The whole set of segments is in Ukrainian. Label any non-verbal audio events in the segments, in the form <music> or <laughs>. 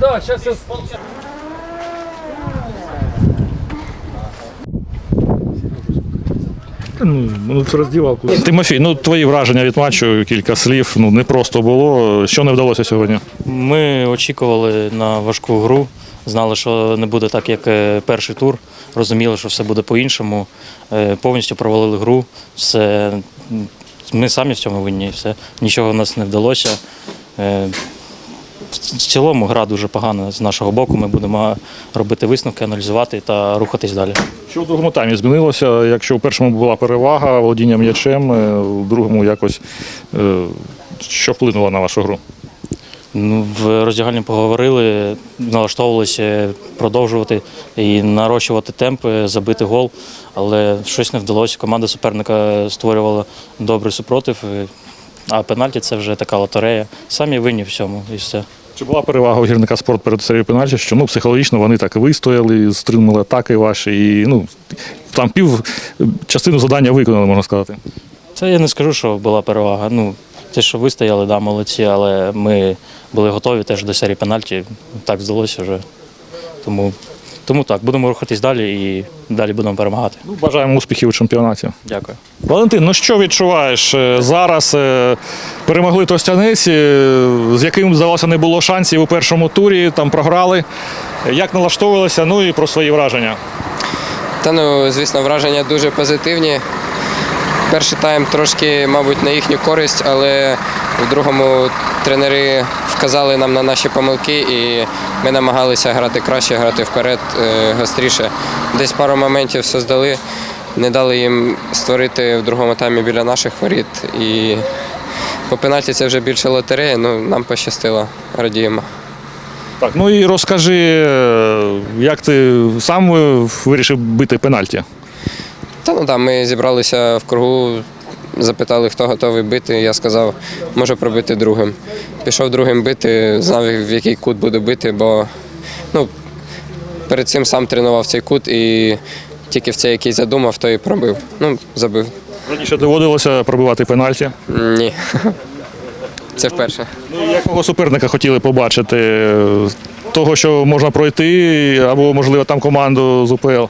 Да, сейчас я... Ну, ну, в роздівалку. Тимофій, ну твої враження від матчу, кілька слів. Ну не просто було. Що не вдалося сьогодні? Ми очікували на важку гру, знали, що не буде так, як е, перший тур. Розуміли, що все буде по-іншому. Е, Повністю провалили гру. Все, ми самі в цьому винні. Все. Нічого в нас не вдалося. Е, В цілому гра дуже погана з нашого боку. Ми будемо робити висновки, аналізувати та рухатись далі. Що в другому таймі змінилося? Якщо в першому була перевага володіння м'ячем, е, в другому якось е, що вплинуло на вашу гру? Ну, в роздягальні поговорили, налаштовувалися продовжувати і нарощувати темпи, забити гол, але щось не вдалося. Команда суперника створювала добрий супротив, а пенальті це вже така лотерея. Самі винні в всьому і все. Чи була перевага у гірника спорт перед серією пенальті, що ну, психологічно вони так вистояли, стримали атаки ваші, і ну, там пів частину завдання виконали, можна сказати. Це я не скажу, що була перевага. Ну, те, що ви стояли, да, молодці, але ми були готові теж до серії пенальті. Так здалося вже. Тому, тому так, будемо рухатись далі і далі будемо перемагати. Ну, бажаємо успіхів у чемпіонаті. Дякую. Валентин, ну що відчуваєш? Е, Зараз е, перемогли Тостянець, е, з яким, здавалося, не було шансів у першому турі, там програли. Як налаштовувалися, ну і про свої враження. Та ну, звісно, враження дуже позитивні. Перший тайм трошки, мабуть, на їхню користь, але в другому тренери вказали нам на наші помилки, і ми намагалися грати краще, грати вперед, е, гостріше. Десь пару моментів все здали, не дали їм створити в другому таймі біля наших воріт. І по пенальті це вже більше лотерея, ну нам пощастило, радіємо. Так, ну і розкажи, е, як ти сам вирішив бити пенальті? Та ну так, ми зібралися в кругу, запитали, хто готовий бити. Я сказав, можу пробити другим. Пішов другим бити, знав, в який кут буду бити, бо ну, перед цим сам тренував цей кут і тільки в цей, який задумав, то і пробив. Ну, забив. Раніше доводилося пробивати пенальті. Ні. <laughs> Це вперше. Ну, якого суперника хотіли побачити? Того, що можна пройти, або, можливо, там команду з УПЛ.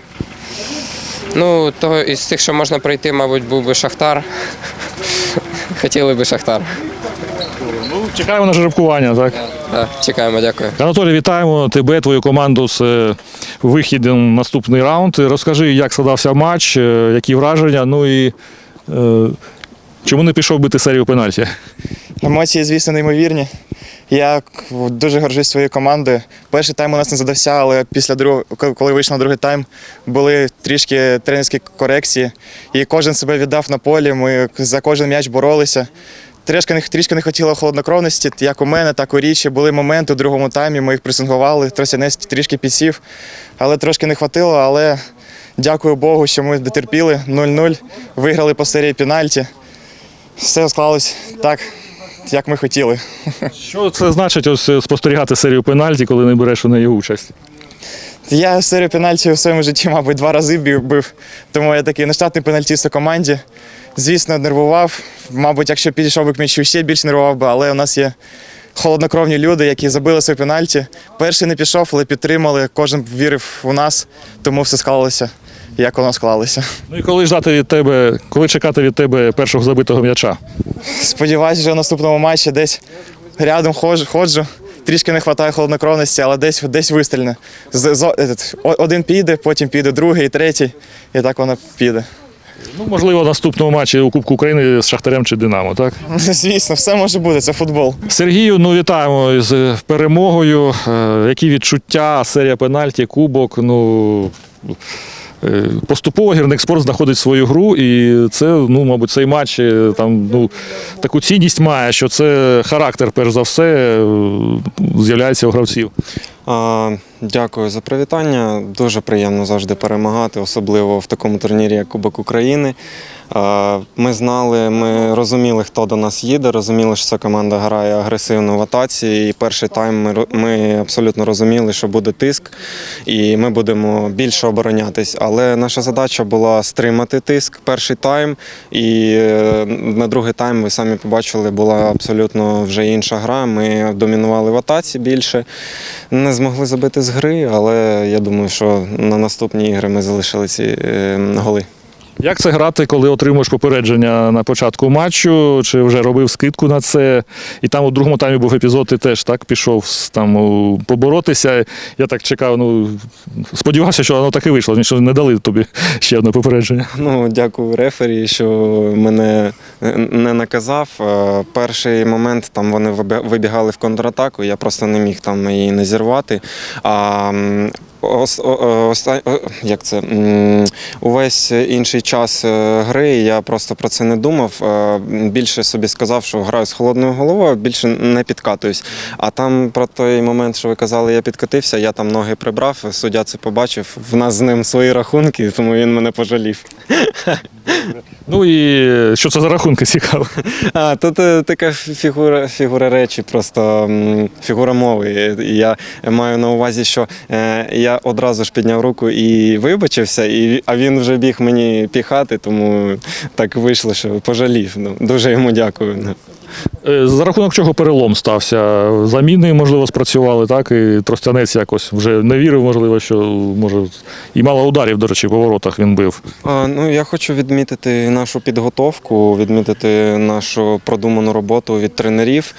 Ну, того із тих, що можна пройти, мабуть, був би Шахтар. Хотіли би Шахтар. Ну, чекаємо на жеребкування, так? Так, чекаємо, дякую. Анатолій, вітаємо тебе, твою команду з е, вихідом в наступний раунд. Розкажи, як складався матч, е, які враження, ну і е, чому не пішов бити серію пенальті? Емоції, звісно, неймовірні. Я дуже горжусь своєю командою. Перший тайм у нас не задався, але після другого, коли вийшов на другий тайм, були трішки тренерські корекції, і кожен себе віддав на полі. Ми за кожен м'яч боролися. Трішки не, трішки не хотіло холоднокровності, як у мене, так у річі. Були моменти у другому таймі, ми їх пресингували, Тросянець трішки підсів, але трошки не хватило. Але дякую Богу, що ми дотерпіли 0-0, виграли по серії пенальті. Все склалось так, як ми хотіли. Що це значить ось е, спостерігати серію пенальті, коли не береш у неї участь? Я серію пенальті у своєму житті, мабуть, два рази бив, бив, тому я такий нештатний пенальтіст у команді. Звісно, нервував. Мабуть, якщо підійшов би к м'ячу, ще більше нервував би, але у нас є холоднокровні люди, які забили свої пенальті. Перший не пішов, але підтримали, кожен вірив у нас, тому все склалося, як воно склалося. Ну і коли ждати від тебе, коли чекати від тебе першого забитого м'яча? Сподіваюся, що в наступному матчі десь рядом ходжу, ходжу. Трішки не вистачає холоднокровності, але десь, десь вистрільне. З, з, один піде, потім піде другий, третій, і так воно піде. Ну, можливо, в наступному матчі у Кубку України з Шахтарем чи Динамо, так? Звісно, все може бути, це футбол. Сергію, ну вітаємо з перемогою. Е, Які відчуття, серія пенальті, кубок. Ну поступово гірник спорт знаходить свою гру, і це, ну, мабуть, цей матч е, там ну таку цінність має, що це характер, перш за все, е, з'являється у гравців. А, Дякую за привітання. Дуже приємно завжди перемагати, особливо в такому турнірі, як Кубок України. А, Ми знали, ми розуміли, хто до нас їде, розуміли, що ця команда грає агресивно в атаці. І перший тайм ми, ми абсолютно розуміли, що буде тиск, і ми будемо більше оборонятись. Але наша задача була стримати тиск перший тайм. І е, на другий тайм ви самі побачили, була абсолютно вже інша гра. Ми домінували в атаці більше. Не змогли забити з гри, але я думаю, що на наступні ігри ми залишили ці е, голи. Як це грати, коли отримуєш попередження на початку матчу? Чи вже робив скидку на це? І там у другому таймі був епізод, ти теж так пішов там поборотися. Я так чекав, ну сподівався, що воно так і вийшло, що не дали тобі ще одне попередження. Ну, дякую рефері, що мене не наказав. Е, Перший момент там вони вибігали в контратаку, я просто не міг там її не зірвати. А як це? Увесь інший час е, гри я просто про це не думав. Е, Більше собі сказав, що граю з холодною головою, більше не підкатуюсь. А там про той момент, що ви казали, я підкатився, я там ноги прибрав, суддя це побачив. В нас з ним свої рахунки, тому він мене пожалів. <laughs> Ну і що це за рахунки цікаво? А, тут е, така фігура, фігура речі, просто фігура мови. Я маю на увазі, що е, я одразу ж підняв руку і вибачився, і, а він вже біг мені піхати, тому так вийшло, що пожалів. Ну, дуже йому дякую. Е, За рахунок чого перелом стався? Заміни, можливо, спрацювали, так? І Тростянець якось вже не вірив, можливо, що може. І мало ударів, до речі, по воротах він бив. А, Ну, я хочу відмітити нашу підготовку, відмітити нашу продуману роботу від тренерів,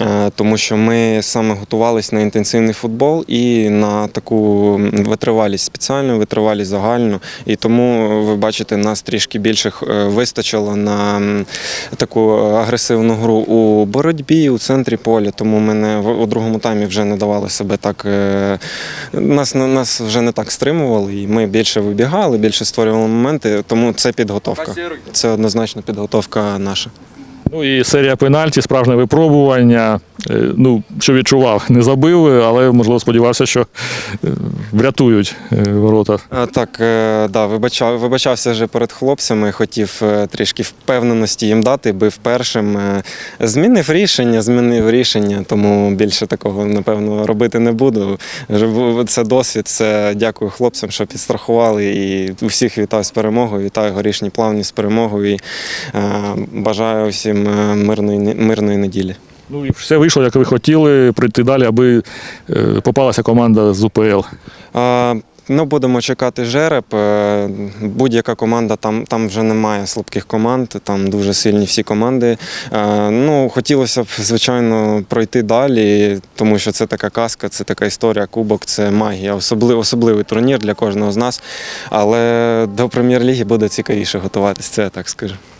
е, тому що ми саме готувалися на інтенсивний футбол і на таку витривалість спеціальну, витривалість загальну. І тому ви бачите, нас трішки більше вистачило на таку агресивну гру у боротьбі у центрі поля. Тому ми не у другому таймі вже не давали себе так. е, Нас нас вже не так стримували, і ми більше вибігали, більше створювали моменти. Тому це підготовка. Це однозначно підготовка наша. Ну і серія пенальті, справжнє випробування. Е, Ну, що відчував, не забили, але можливо сподівався, що е, врятують е, ворота. Так, да, вибачав, вибачався вже перед хлопцями, хотів трішки впевненості їм дати, бив першим. Змінив рішення, змінив рішення, тому більше такого, напевно, робити не буду. Це досвід, це дякую хлопцям, що підстрахували. І усіх вітаю з перемогою, вітаю горішні плавні з перемогою. І, бажаю всім мирної, мирної неділі. Ну і все вийшло, як ви хотіли, прийти далі, аби е, попалася команда з УПЛ. А, Ну, будемо чекати жереб. Е, Будь-яка команда, там, там вже немає слабких команд, там дуже сильні всі команди. Е, Ну, хотілося б, звичайно, пройти далі, тому що це така казка, це така історія, кубок, це магія, особливий, особливий турнір для кожного з нас. Але до прем'єр-ліги буде цікавіше готуватися, це я так скажу.